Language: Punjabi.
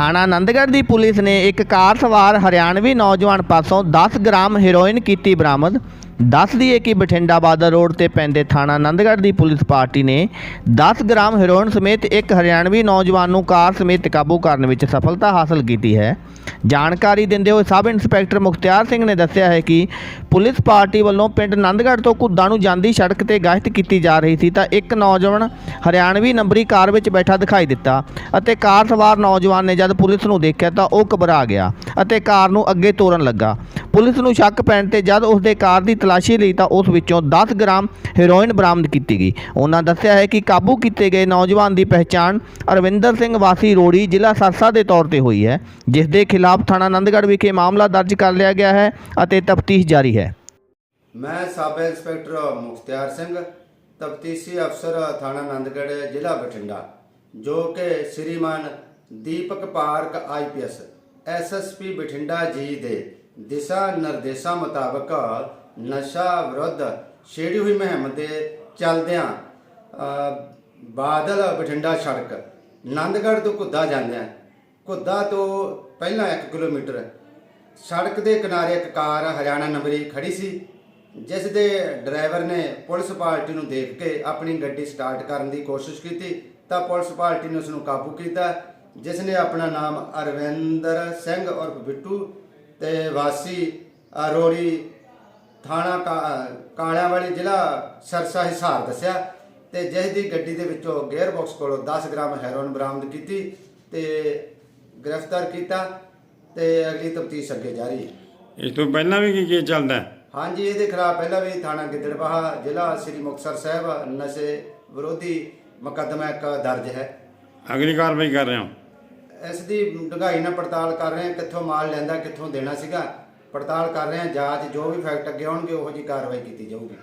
ਥਾਣਾ ਆਨੰਦਗੜ੍ਹ ਦੀ ਪੁਲਿਸ ਨੇ ਇੱਕ ਕਾਰ ਸਵਾਰ ਹਰਿਆਣਵੀ ਨੌਜਵਾਨ ਪਾਸੋਂ 10 ਗ੍ਰਾਮ ਹੈਰੋਇਨ ਕੀਤੀ ਬਰਾਮਦ। ਦੱਸ ਦਈਏ ਕਿ ਬਠਿੰਡਾ ਬਾਦਰ ਰੋਡ ਤੇ ਪੈਂਦੇ ਥਾਣਾ ਆਨੰਦਗੜ੍ਹ ਦੀ ਪੁਲਿਸ ਪਾਰਟੀ ਨੇ 10 ਗ੍ਰਾਮ ਹੈਰੋਇਨ ਸਮੇਤ ਇੱਕ ਹਰਿਆਣਵੀ ਨੌਜਵਾਨ ਨੂੰ ਕਾਰ ਸਮੇਤ ਕਾਬੂ ਕਰਨ ਵਿੱਚ ਸਫਲਤਾ ਹਾਸਲ ਕੀਤੀ ਹੈ। ਜਾਣਕਾਰੀ ਦਿੰਦੇ ਹੋਏ ਸਬ ਇੰਸਪੈਕਟਰ ਮੁਖਤਿਆਰ ਸਿੰਘ ਨੇ ਦੱਸਿਆ ਹੈ ਕਿ ਪੁਲਿਸ ਪਾਰਟੀ ਵੱਲੋਂ ਪਿੰਡ ਆਨੰਦਗੜ੍ਹ ਤੋਂ ਘੁੱਦਾ ਨੂੰ ਜਾਂਦੀ ਸੜਕ ਤੇ ਗਸ਼ਤ ਕੀਤੀ ਜਾ ਰਹੀ ਸੀ ਤਾਂ ਇੱਕ ਨੌਜਵਾਨ ਹਰਿਆਣਵੀ ਨੰਬਰੀ ਕਾਰ ਵਿੱਚ ਬੈਠਾ ਦਿਖਾਈ ਦਿੱਤਾ ਅਤੇ ਕਾਰ ਸਵਾਰ ਨੌਜਵਾਨ ਨੇ ਜਦ ਪੁਲਿਸ ਨੂੰ ਦੇਖਿਆ ਤਾਂ ਉਹ ਘਬਰਾ ਗਿਆ ਅਤੇ ਕਾਰ ਨੂੰ ਅੱਗੇ ਤੋਰਨ ਲੱਗਾ। ਪੁਲਿਸ ਨੂੰ ਸ਼ੱਕ ਪੈਣ ਤੇ ਜਦ ਉਸ ਦੇ ਕਾਰ ਦੀ ਤਲਾਸ਼ੀ ਲਈ ਤਾਂ ਉਸ ਵਿੱਚੋਂ 10 ਗ੍ਰਾਮ ਹੈਰੋਇਨ ਬਰਾਮਦ ਕੀਤੀ ਗਈ। ਉਹਨਾਂ ਦੱਸਿਆ ਹੈ ਕਿ ਕਾਬੂ ਕੀਤੇ ਗਏ ਨੌਜਵਾਨ ਦੀ ਪਹਿਚਾਣ ਅਰਵਿੰਦਰ ਸਿੰਘ ਵਾਸੀ ਰੋੜੀ ਜ਼ਿਲ੍ਹਾ ਸਰਸਾ ਦੇ ਤੌਰ ਤੇ ਹੋਈ ਹੈ, ਜਿਸ ਦੇ ਖਿਲਾਫ ਥਾਣਾ ਆਨੰਦਗੜ੍ਹ ਵਿਖੇ ਮਾਮਲਾ ਦਰਜ ਕਰ ਲਿਆ ਗਿਆ ਹੈ ਅਤੇ ਤਫਤੀਸ਼ ਜਾਰੀ ਹੈ। ਮੈਂ ਸਬ ਇੰਸਪੈਕਟਰ ਮੁਖਤਿਆਰ ਸਿੰਘ, ਤਫਤੀਸ਼ੀ ਅਫਸਰ ਥਾਣਾ ਆਨੰਦਗੜ੍ਹ ਜ਼ਿਲ੍ਹਾ ਬਠਿੰਡਾ, ਜੋ ਕਿ ਸ਼੍ਰੀਮਾਨ ਦੀਪਕ ਪਾਰਕ ਆਈਪੀਐਸ ਐਸਐਸਪੀ ਬਠਿੰਡਾ ਜੀ ਦੇ ਦਿਸ਼ਾ ਨਿਰਦੇਸ਼ਾਂ ਮੁਤਾਬਕ ਨਸ਼ਾ ਵਿਰੁੱਧ ਛੇੜੀ ਹੋਈ ਮੁਹਿੰਮ ਦੇ ਚੱਲਦਿਆਂ ਬਾਦਲ ਬਠਿੰਡਾ ਸੜਕ ਆਨੰਦਗੜ੍ਹ ਤੋਂ ਘੁੱਦਾ ਜਾਂਦਿਆਂ ਘੁੱਦਾ ਤੋਂ ਪਹਿਲਾਂ 1 ਕਿਲੋਮੀਟਰ, ਸੜਕ ਦੇ ਕਿਨਾਰੇ ਇੱਕ ਕਾਰ ਹਰਿਆਣਾ ਨੰਬਰੀ ਖੜੀ ਸੀ, ਜਿਸ ਦੇ ਡਰਾਈਵਰ ਨੇ ਪੁਲਿਸ ਪਾਰਟੀ ਨੂੰ ਦੇਖ ਕੇ ਆਪਣੀ ਗੱਡੀ ਸਟਾਰਟ ਕਰਨ ਦੀ ਕੋਸ਼ਿਸ਼ ਕੀਤੀ, ਤਾਂ ਪੁਲਿਸ ਪਾਰਟੀ ਨੇ ਉਸ ਨੂੰ ਕਾਬੂ ਕੀਤਾ, ਜਿਸ ਨੇ ਆਪਣਾ ਨਾਮ ਅਰਵਿੰਦਰ ਸਿੰਘ ਉਰਫ ਬਿੱਟੂ ਤੇ ਵਾਸੀ ਅਰੋੜੀ ਥਾਣਾ ਕਾਲਿਆਂਵਾਲੀ ਜ਼ਿਲ੍ਹਾ ਸਰਸਾ ਹਿਸਾਰ ਦੱਸਿਆ। ਤੇ ਜਿਸ ਦੀ ਗੱਡੀ ਦੇ ਵਿੱਚੋਂ ਗੇਅਰ ਬਾਕਸ ਕੋਲੋਂ 10 ਗ੍ਰਾਮ ਹੈਰੋਇਨ ਬਰਾਮਦ ਕੀਤੀ ਤੇ ਗ੍ਰਿਫਤਾਰ ਕੀਤਾ ਤੇ ਅਗਲੀ ਤਫਤੀਸ਼ ਅੱਗੇ ਜਾਰੀ ਹੈ। ਇਸ ਤੋਂ ਪਹਿਲਾਂ ਵੀ ਕੀ ਕੀ ਚੱਲਦਾ ਹੈ? ਹਾਂਜੀ ਇਹਦੇ ਖਿਲਾਫ ਪਹਿਲਾਂ ਵੀ ਥਾਣਾ ਗਿੱਦੜਬਾਹਾ ਜ਼ਿਲ੍ਹਾ ਸ੍ਰੀ ਮੁਕਤਸਰ ਸਾਹਿਬ ਨਸ਼ੇ ਵਿਰੋਧੀ ਮੁਕੱਦਮਾ ਇੱਕ ਦਰਜ ਹੈ। ਅਗਲੀ ਕਾਰਵਾਈ ਕਰ ਰਹੇ ਹਾਂ? ਇਸ ਦੀ ਡੂੰਘਾਈ ਨਾਲ ਪੜਤਾਲ ਕਰ ਰਹੇ ਹਾਂ, ਕਿੱਥੋਂ ਮਾਲ ਲੈਂਦਾ, ਕਿੱਥੋਂ ਦੇਣਾ ਸੀਗਾ। ਪੜਤਾਲ ਕਰ ਰਹੇ ਹਾਂ, ਜਾਂਚ ਜੋ ਵੀ ਫੈਕਟ ਅੱਗੇ ਆਉਣਗੇ, ਉਹੋ ਜੀ ਕਾਰਵਾਈ ਕੀਤੀ ਜਾਊਗੀ।